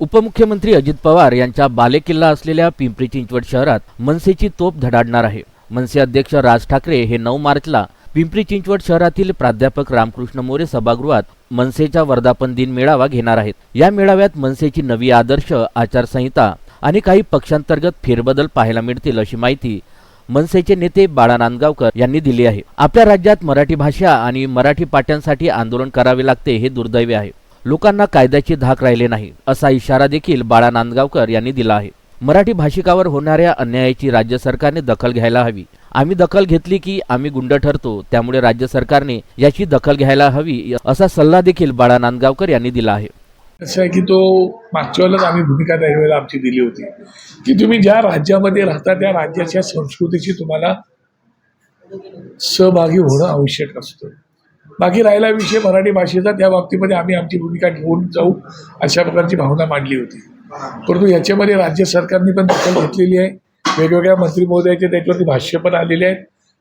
उपमुख्यमंत्री अजित पवार यांच्या बालेकिल्ला असलेल्या पिंपरी चिंचवड शहरात मनसेची तोप धडाडणार आहे. मनसे अध्यक्ष राज ठाकरे हे नऊ मार्चला पिंपरी चिंचवड शहरातील प्राध्यापक रामकृष्ण मोरे सभागृहात मनसेचा वर्धापन दिन मेळावा घेणार आहेत. या मेळाव्यात मनसेची नवी आदर्श आचारसंहिता आणि काही पक्षांतर्गत फेरबदल पाहायला मिळतील अशी माहिती मनसेचे नेते बाळा नांदगावकर यांनी दिली आहे. आपल्या राज्यात मराठी भाषा आणि मराठी पाट्यांसाठी आंदोलन करावे लागते हे दुर्दैवी आहे. लोकांना कायद्याची धाक राहिले नाही असा इशारा देखील बाळा नांदगावकर यांनी दिला आहे. मराठी भाषिकावर होणाऱ्या अन्यायाची राज्य सरकारने दखल घ्यायला हवी. आम्ही दखल घेतली की आम्ही गुंड ठरतो त्यामुळे राज्य सरकारने याची दखल घ्यायला हवी असा सल्ला देखील बाळा नांदगावकर यांनी दिला आहे. असं आहे की तो मागच्या वेळेलाच आम्ही भूमिका त्या वेळेला आमची दिली होती. की तुम्ही ज्या राज्यामध्ये राहता त्या राज्याच्या संस्कृतीची तुम्हाला सहभागी होणं आवश्यक असतं. बाकी राहिला विषय मराठी भाषेचा त्या बाबतीमध्ये आम्ही आमची भूमिका घेऊन जाऊ अशा प्रकारची भावना मांडली होती. परंतु याच्यामध्ये राज्य सरकारने पण दखल घेतलेली आहे. वेगवेगळ्या मंत्री महोदयाचे त्याच्यावरती भाष्य पण आलेले आहेत.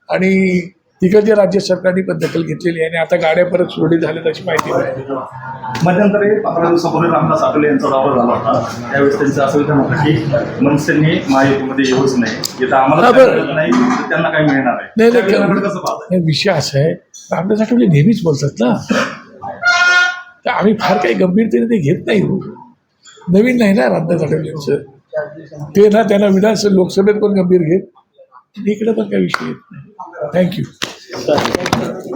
आणि तिकडच्या राज्य सरकारने पण दखल घेतलेली आहे आणि आता गाड्या परत सुरळीत झाल्यात अशी माहिती मिळाली मध्यंतरी पंधरा दिवसापूर्वी रामदास आठवले यांचा दौरा झाला होता. त्यावेळेस त्यांचं असं विधान होतं की मनसेंनी महायुतीमध्ये येऊच नाही जिथं आम्हाला नाही त्यांना काय मिळणार आहे नाही कसं नाही, विषय असा आहे. रामदास आठवले नेहमीच बोलतात ना. तर आम्ही फार काही गंभीरतेने ते घेत नाही हो. नवीन नाही ना रामदास आठवलेंचं ते ना त्यांना विधान लोकसभेत पण गंभीर घेत. इकडे पण काही विषय येत नाही. Thank you Thank you.